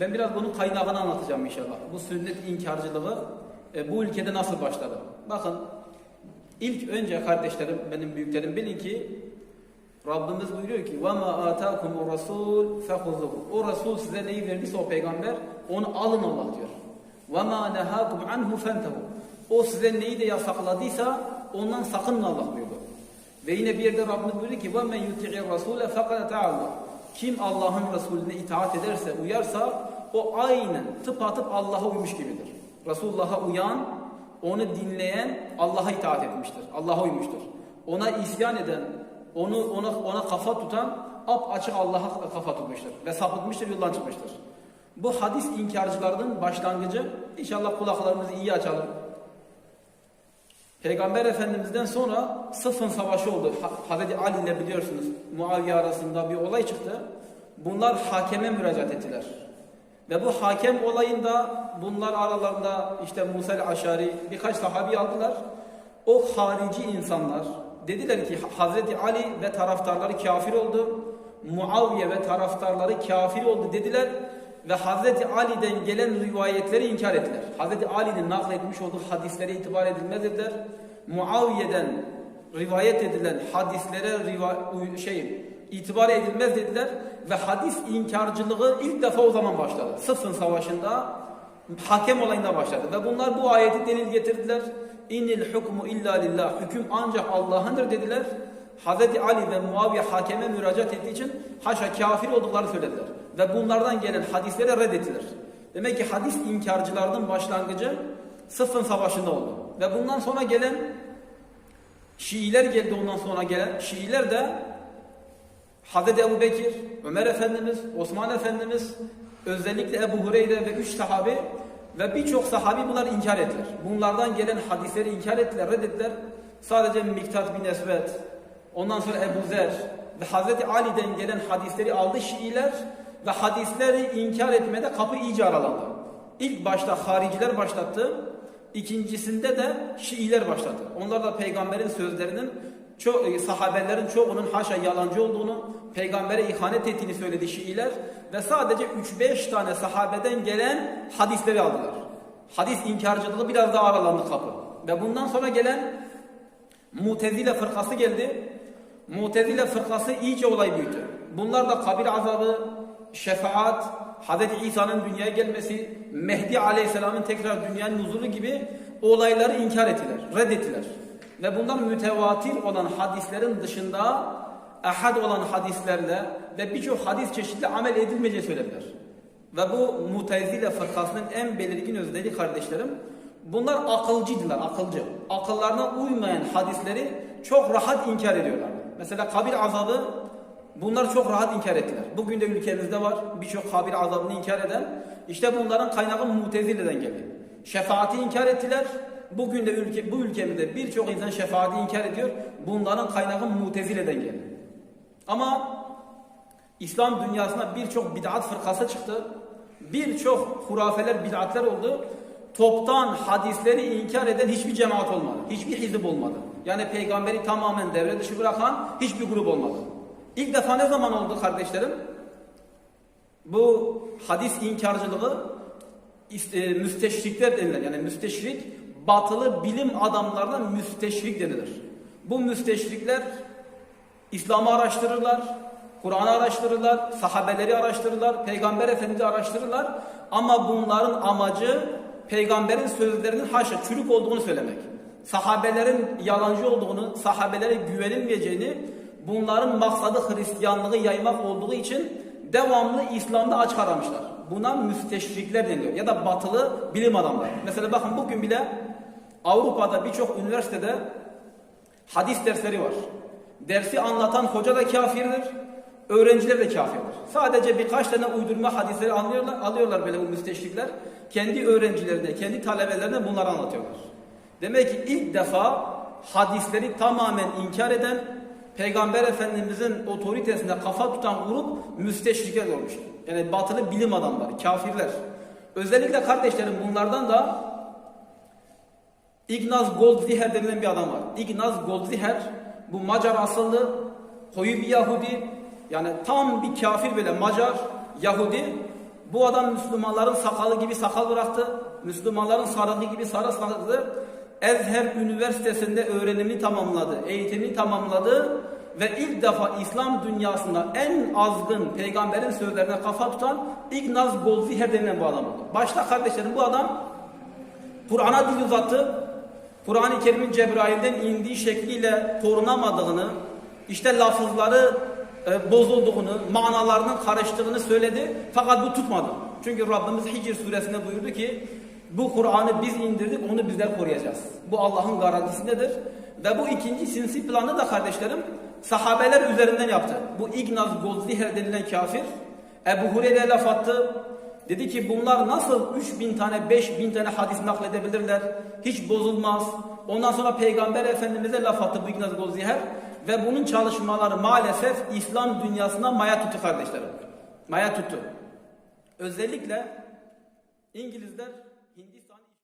Ben biraz bunun kaynağını anlatacağım inşallah. Bu sünnet inkarcılığı e, bu ülkede nasıl başladı? Bakın ilk önce kardeşlerim, benim büyüklerim bilin ki Rabbimiz buyuruyor ki وَمَا آتَاكُمُ الرَّسُولُ فَخُذُهُ O Resul size neyi verdiyse o peygamber onu alın Allah diyor. وَمَا نَهَاكُمْ عَنْهُ فَانْتَهُ O size neyi de yasakladıysa ondan sakının Allah buyurdu. Ve yine bir yerde Rabbimiz buyuruyor ki وَمَنْ يُتِعِ الرَّسُولَ فَقَدَ تَعَلَّهُ kim Allah'ın Resulüne itaat ederse, uyarsa o aynen tıpatıp Allah'a uymuş gibidir. Resulullah'a uyan, onu dinleyen Allah'a itaat etmiştir. Allah'a uymuştur. Ona isyan eden, onu ona ona kafa tutan ap açık Allah'a kafa tutmuştur ve sapıtmıştır, yoldan çıkmıştır. Bu hadis inkarcılarının başlangıcı. İnşallah kulaklarımızı iyi açalım. Peygamber Efendimiz'den sonra Sıfın Savaşı oldu. Ha- Hazreti Ali ile biliyorsunuz Muaviye arasında bir olay çıktı. Bunlar hakeme müracaat ettiler. Ve bu hakem olayında bunlar aralarında işte Musa el-Aşari birkaç sahabi aldılar. O harici insanlar dediler ki Hazreti Ali ve taraftarları kafir oldu. Muaviye ve taraftarları kafir oldu dediler ve Hazreti Ali'den gelen rivayetleri inkar ettiler. Hazreti Ali'nin nakletmiş olduğu hadislere itibar edilmez dediler. Muaviye'den rivayet edilen hadislere riva- şey itibar edilmez dediler ve hadis inkarcılığı ilk defa o zaman başladı. Sıfın Savaşı'nda hakem olayında başladı ve bunlar bu ayeti delil getirdiler. İnnil hukmu illa lillah. Hüküm ancak Allah'ındır dediler. Hazreti Ali ve Muaviye hakeme müracaat ettiği için haşa kafir olduklarını söylediler. Ve bunlardan gelen hadisleri reddettiler. Demek ki hadis inkarcılarının başlangıcı Sıfın Savaşı'nda oldu. Ve bundan sonra gelen Şiiler geldi ondan sonra gelen. Şiiler de Hazreti Ebu Bekir, Ömer Efendimiz, Osman Efendimiz, özellikle Ebu Hureyre ve üç sahabi ve birçok sahabi bunlar inkar ettiler. Bunlardan gelen hadisleri inkar ettiler, reddettiler. Sadece Miktat bin Esved, ondan sonra Ebu Zer ve Hazreti Ali'den gelen hadisleri aldı Şiiler ve hadisleri inkar etmede kapı iyice aralandı. İlk başta hariciler başlattı, ikincisinde de Şiiler başladı. Onlar da peygamberin sözlerinin çok, e, sahabelerin çoğunun haşa yalancı olduğunu, peygambere ihanet ettiğini söyledi Şiiler ve sadece 3-5 tane sahabeden gelen hadisleri aldılar. Hadis inkarcılığı biraz daha aralandı kapı. Ve bundan sonra gelen Mutezile fırkası geldi. Mutezile fırkası iyice olay büyüttü. Bunlar da kabir azabı, şefaat, Hz. İsa'nın dünyaya gelmesi, Mehdi Aleyhisselam'ın tekrar dünyanın huzuru gibi olayları inkar ettiler, reddettiler. Ve bundan mütevatir olan hadislerin dışında ahad olan hadislerle ve birçok hadis çeşitli amel edilmeyeceği söylediler. Ve bu mutezile fırkasının en belirgin özelliği kardeşlerim, bunlar akılcıydılar, akılcı. Akıllarına uymayan hadisleri çok rahat inkar ediyorlar. Mesela kabir azabı bunlar çok rahat inkar ettiler. Bugün de ülkemizde var birçok kabir azabını inkar eden. İşte bunların kaynağı mutezileden geldi. Şefaati inkar ettiler. Bugün de ülke, bu ülkemizde birçok insan şefaati inkar ediyor. Bunların kaynağı mutezileden geldi. Ama İslam dünyasına birçok bid'at fırkası çıktı. Birçok hurafeler, bid'atler oldu. Toptan hadisleri inkar eden hiçbir cemaat olmadı. Hiçbir hizip olmadı. Yani peygamberi tamamen devre dışı bırakan hiçbir grup olmadı. İlk defa ne zaman oldu kardeşlerim? Bu hadis inkarcılığı e, müsteşrikler denilen yani müsteşrik batılı bilim adamlarına müsteşrik denilir. Bu müsteşrikler İslam'ı araştırırlar, Kur'an'ı araştırırlar, sahabeleri araştırırlar, Peygamber Efendimiz'i araştırırlar. Ama bunların amacı peygamberin sözlerinin haşa çürük olduğunu söylemek. Sahabelerin yalancı olduğunu, sahabelere güvenilmeyeceğini, bunların maksadı Hristiyanlığı yaymak olduğu için devamlı İslam'da aç aramışlar. Buna müsteşrikler deniliyor ya da batılı bilim adamları. Mesela bakın bugün bile Avrupa'da birçok üniversitede hadis dersleri var. Dersi anlatan hoca da kafirdir, öğrenciler de kafirdir. Sadece birkaç tane uydurma hadisleri anlıyorlar, alıyorlar böyle bu müsteşrikler. Kendi öğrencilerine, kendi talebelerine bunları anlatıyorlar. Demek ki ilk defa hadisleri tamamen inkar eden, Peygamber Efendimizin otoritesine kafa tutan grup müsteşrikler olmuş. Yani batılı bilim adamları, kafirler. Özellikle kardeşlerim bunlardan da Ignaz Goldziher denilen bir adam var. Ignaz Goldziher bu Macar asıllı koyu bir Yahudi yani tam bir kafir böyle Macar Yahudi Bu adam Müslümanların sakalı gibi sakal bıraktı. Müslümanların sarığı gibi sarı sarıktı. Ezher Üniversitesi'nde öğrenimini tamamladı, eğitimini tamamladı ve ilk defa İslam dünyasında en azgın peygamberin sözlerine kafa tutan İgnaz Goldziher denilen bu adam oldu. Başta kardeşlerim bu adam Kur'an'a dil uzattı. Kur'an-ı Kerim'in Cebrail'den indiği şekliyle korunamadığını, işte lafızları e, bozulduğunu, manalarının karıştığını söyledi. Fakat bu tutmadı. Çünkü Rabbimiz Hicr suresinde buyurdu ki bu Kur'an'ı biz indirdik, onu bizler koruyacağız. Bu Allah'ın garantisindedir. Ve bu ikinci sinsi planı da kardeşlerim sahabeler üzerinden yaptı. Bu Ignaz Goldziher denilen kafir Ebu Hureyre'ye laf attı. Dedi ki bunlar nasıl 3000 tane 5000 tane hadis nakledebilirler? Hiç bozulmaz. Ondan sonra Peygamber Efendimiz'e laf attı bu İgnaz Goldziher. Ve bunun çalışmaları maalesef İslam dünyasına maya tuttu kardeşlerim. Maya tuttu. Özellikle İngilizler